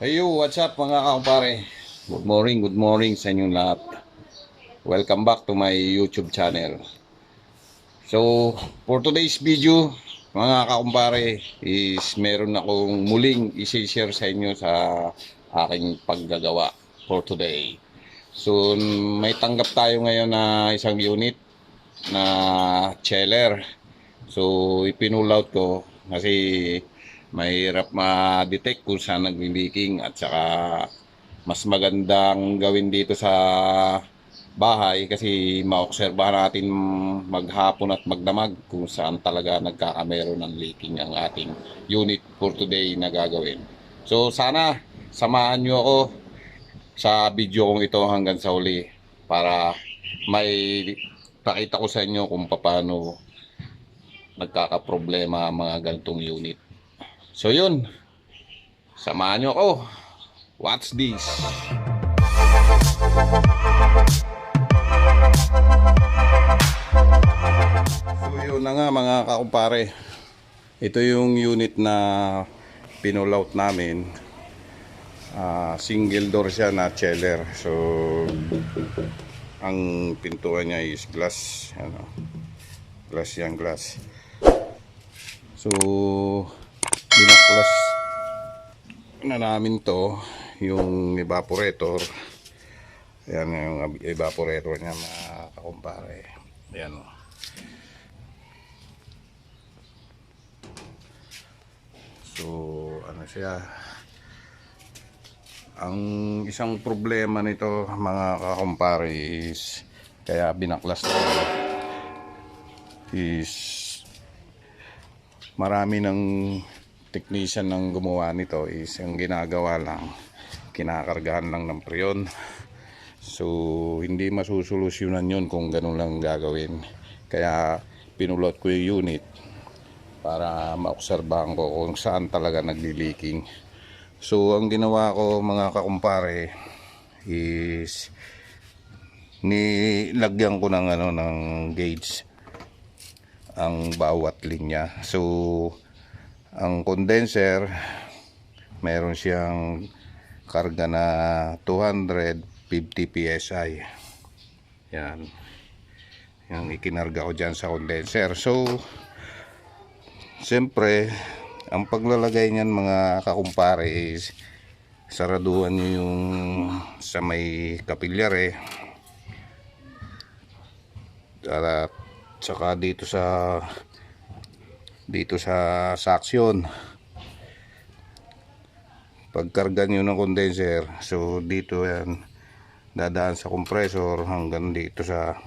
Hey yo, what's up mga kakumpare? Good morning, good morning sa inyong lahat. Welcome back to my YouTube channel. So, for today's video, mga kakumpare, is meron akong muling isi-share sa inyo sa aking paggagawa for today. So, may tanggap tayo ngayon na isang unit na cheller. So, ipinull out ko kasi mahirap ma-detect kung saan nagli-leaking at saka mas magandang gawin dito sa bahay kasi maobserbahan natin maghapon at magdamag kung saan talaga nagkakamero ng leaking ang ating unit for today na gagawin. So sana samahan nyo ako sa video kong ito hanggang sa uli para may pakita ko sa inyo kung paano nagkakaproblema mga ganitong unit. So yun, samahan nyo ako. What's this? So yun na nga mga kakumpare. Ito yung unit na pinull out namin. Ah, single door siya na cheller. So ang pintuan niya is glass. Ano, glass yan, glass. So binaklas. Na namin to yung evaporator. Yan yung evaporator niya mga kakumpare yan o so ano siya? Ang isang problema nito mga kakumpare is kaya binaklas na is marami ng technician ng gumawa nito is ang ginagawa lang kinakargahan lang ng preyon so hindi masusolusyonan yun kung ganun lang gagawin. Kaya pinulot ko yung unit para maobserbahan ko kung saan talaga nagli-leaking. So ang ginawa ko mga kakumpare is nilagyan ko ng ano ng gauge ang bawat linya. So, ang condenser, meron siyang karga na 250 PSI. Yan. Yung ikinarga ko dyan sa condenser. So, siyempre, ang paglalagay niyan mga kakumpare is saraduhan nyo yung sa may kapilyare at saka dito sa dito sa saksyon pagkarga nyo ng condenser so dito yan dadaan sa compressor hanggang dito sa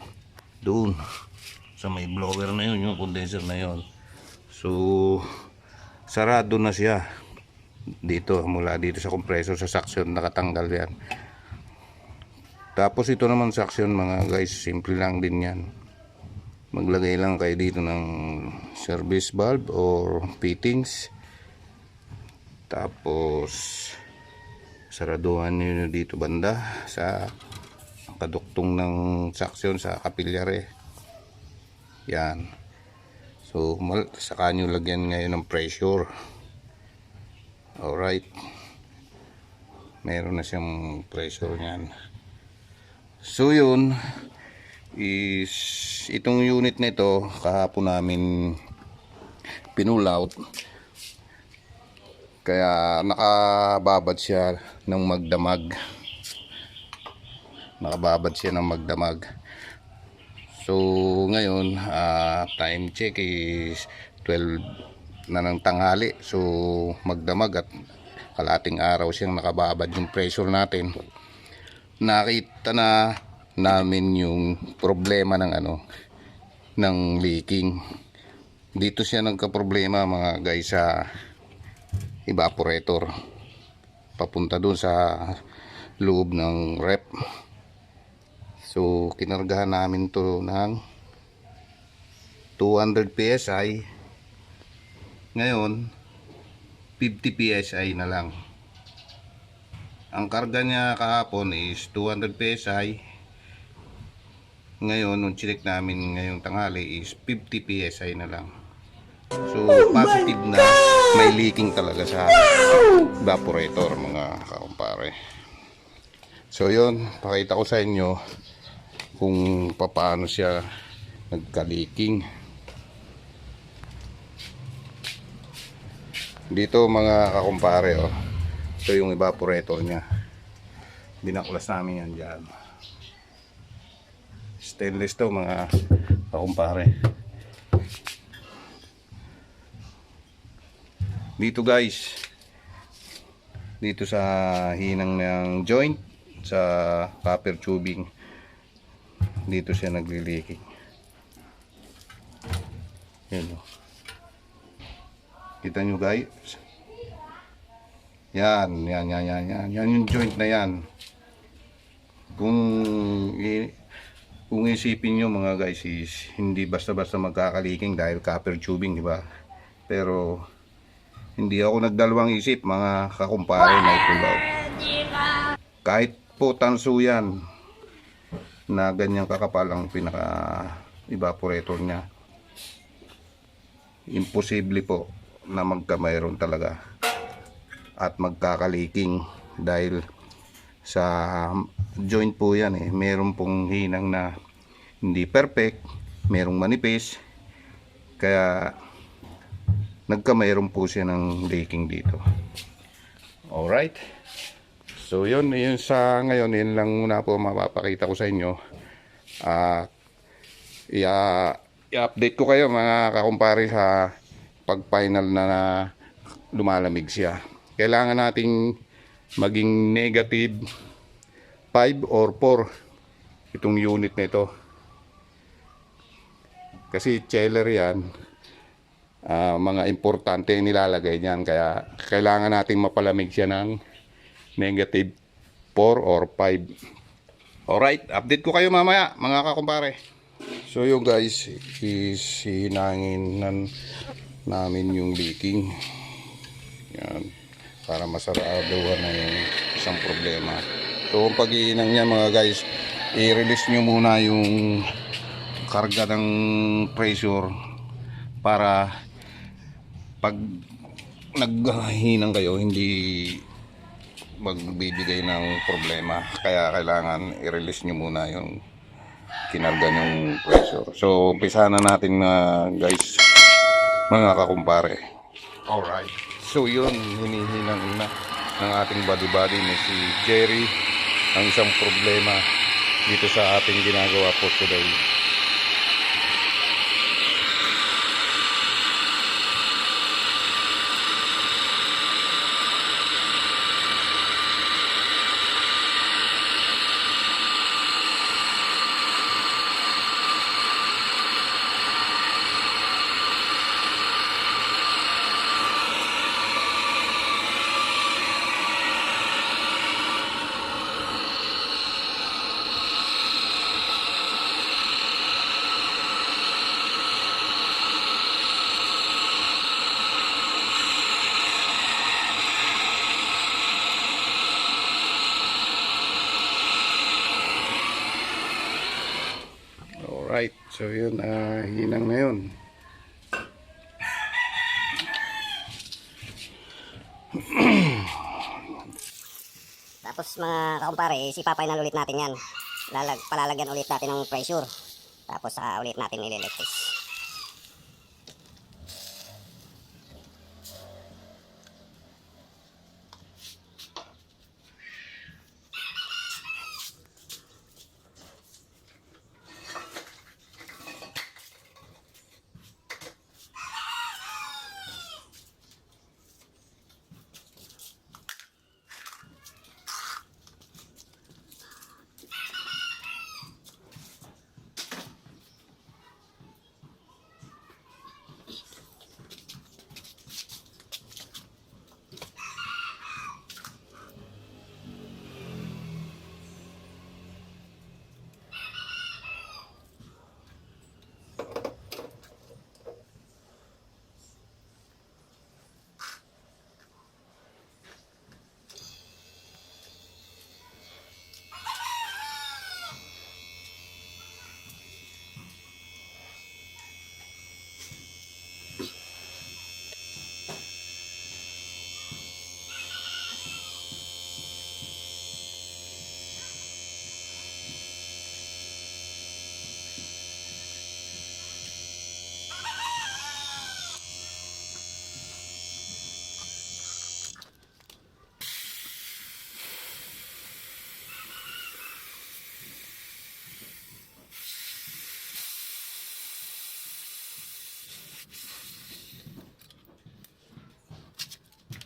doon sa may blower na yun yung condenser na yun. So sarado na siya dito mula dito sa compressor sa saksyon nakatanggal yan. Tapos ito naman saksyon mga guys simple lang din yan maglagay lang kayo dito ng service valve or fittings. Tapos saraduhan nyo dito banda sa kaduktong ng saksyon sa kapilyare yan. So saka nyo lagyan ngayon ng pressure. Alright. Meron na siyang pressure nyan so yun is itong unit nito kahapon namin pinull out kaya nakababad siya ng magdamag. Nakababad siya ng magdamag. So ngayon ah, time check is 12 na ng tanghali. So magdamag at kalating araw siyang nakababad yung pressure natin. Nakita na namin yung problema ng ano ng leaking. Dito siya nagka-problema mga guys sa evaporator. Papunta dun sa loob ng rep. So kinargahan namin to ng 200 psi ngayon 50 psi na lang. Ang karga niya kahapon is 200 psi ngayon nung chinek namin ngayong tanghali is 50 psi na lang So, positive na may leaking talaga sa evaporator mga kakumpare. So, yun. Pakita ko sa inyo kung paano siya nagka-leaking. Dito mga kakumpare, oh. Ito yung evaporator niya. Binaklas namin yan dyan. Stainless to mga kakumpare. Dito guys, dito sa hinang ng joint, sa copper tubing, dito siya nagli-leaking. Yan o. Kita nyo guys? Yan, yan, yan, yan, yan. Yan yung joint na yan. Kung kung isipin nyo mga guys is hindi basta-basta magkakaliking dahil copper tubing, di ba? Pero hindi ako nagdalawang isip mga kakumpare na itulaw. Kahit po tanso yan na ganyang kakapal ang pinaka evaporator niya. Imposible po na magkamayroon talaga at magkakaliking dahil sa joint po yan eh. Meron pong hinang na hindi perfect, merong manipis, kaya nagkamayroon po siya ng leaking dito. Alright. So yun, yun sa ngayon, yun lang muna po mapapakita ko sa inyo. Ah, i- i-update ko kayo mga kakumpare sa pag-final na, na lumalamig siya. Kailangan nating maging negative 5 or 4 itong unit na ito. Kasi chiller yan, ah, mga importante nilalagay niyan. Kaya kailangan nating mapalamig siya ng negative 4 or 5. Alright, update ko kayo mamaya mga kakumpare. So yung guys, is hinangin nan, namin yung leaking. Yan. Para masarado na yung isang problema. So ang pag-iinang niya mga guys, i-release nyo muna yung karga ng pressure para pag naghinang kayo hindi magbibigay ng problema. Kaya kailangan i-release nyo muna yung kinarga yung pressure. So umpisa na natin na guys. Mga kakumpare. Alright. So yun hinihinang na ng ating body body ni si Jerry ang isang problema dito sa ating ginagawa po today Alright, so yun, ah, hinang na yun. Tapos mga kakumpare, sipapainan ulit natin yan. Lalag, palalagyan ulit natin ng pressure. Tapos saka ulit natin ililektis.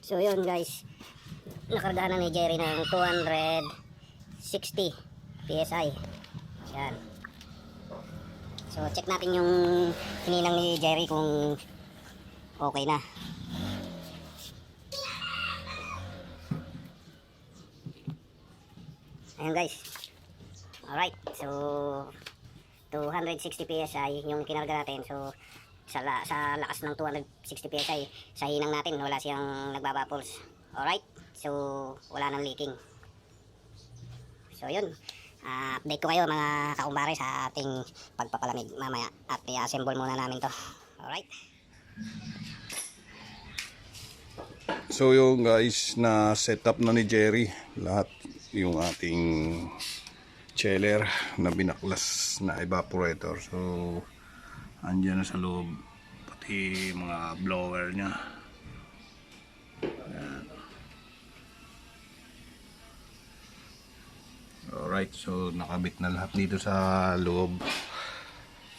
So yun guys, nakargahan na ni Jerry ng 260 PSI. Yan. So check natin yung hininang ni Jerry kung okay na. Ayan guys. Alright, so 260 PSI yung kinarga natin. So sa, la, sa lakas ng 260 PSI, sa hinang natin wala siyang nagbabubbles. Alright, so wala nang leaking. So yun, Ah, update ko kayo mga kaumbare sa ating pagpapalamig mamaya at i-assemble muna namin to. Alright. So yung guys, na setup na ni Jerry lahat yung ating chiller na binaklas na evaporator. So andyan na sa loob pati mga blower niya. Ayan. Alright, so nakabit na lahat dito sa loob.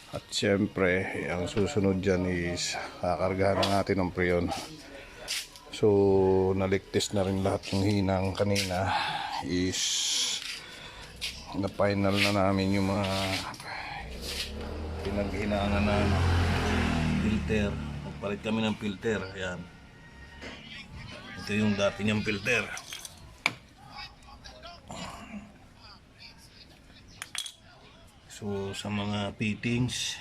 At syempre, ang susunod dyan is kakargahan na natin ng preyon. So, naligtis na rin lahat ng hinang kanina is na final na namin yung mga pinaghinangan na filter. Magpalit kami ng filter. Ayan. Ito yung dati niyang filter. So, sa mga fittings,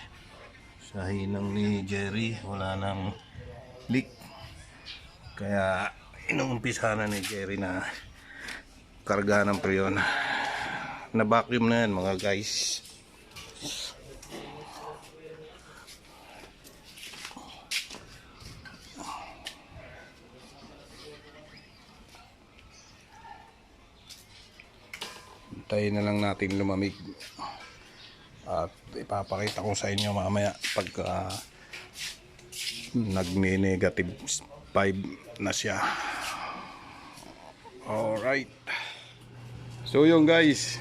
sa hinang ni Jerry, wala nang leak. Kaya inuumpisa na ni Jerry na karga ng preyon. Na vacuum na yan mga guys. Hintayin na lang natin lumamig. At ipapakita ko sa inyo mamaya pagka nagne-negative 5 na siya. Alright. So yun guys.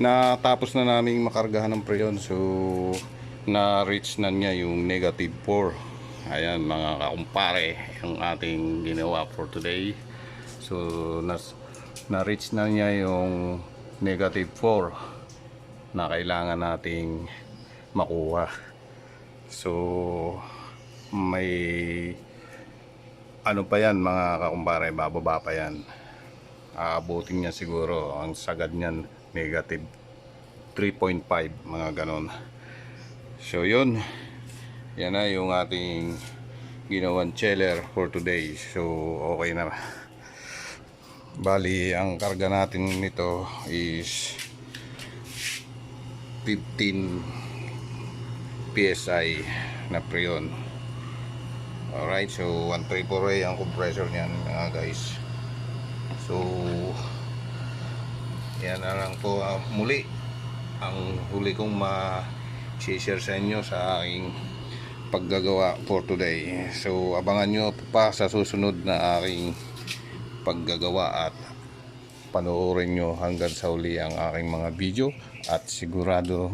Natapos na naming makargahan ng preyon. So na-reach na niya yung negative 4. Ayan mga kakumpare. Yung ating ginawa for today. So nas na-reach na niya yung negative 4 na kailangan nating makuha. So may ano pa yan mga kakumpare, bababa pa yan. Aabutin niya siguro ang sagad niyan negative 3.5 mga ganon. So yun, yan na yung ating ginawan chiller for today. So okay na. Bali, ang karga natin nito is 15 PSI na preyon. Alright, so 134A ang compressor niyan mga guys. So, yan na lang po ah, muli ang huli kong ma-share sa inyo sa aking paggagawa for today. So, abangan nyo pa sa susunod na aking paggagawa at panoorin nyo hanggang sa uli ang aking mga video at sigurado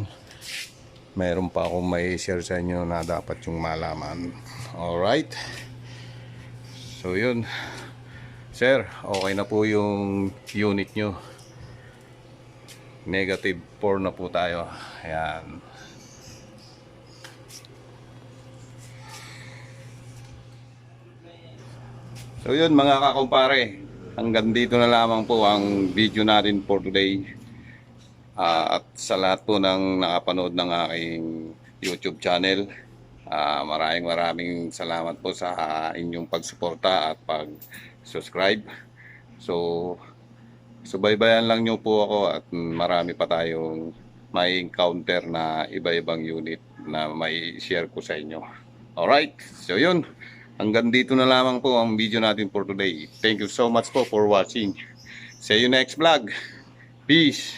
mayroon pa akong may share sa inyo na dapat yung malaman. Alright. So yun. Sir, okay na po yung unit nyo. Negative 4 na po tayo. Ayan. So yun mga kakumpare. Hanggang dito na lamang po ang video natin for today. Ah, at sa lahat po ng nakapanood ng aking YouTube channel, ah, maraming maraming salamat po sa inyong pagsuporta at pag-subscribe. So, subaybayan lang nyo po ako at marami pa tayong may encounter na iba-ibang unit na may share ko sa inyo. Alright, so yun. Hanggang dito na lamang po ang video natin for today. Thank you so much po for watching. See you next vlog. Peace.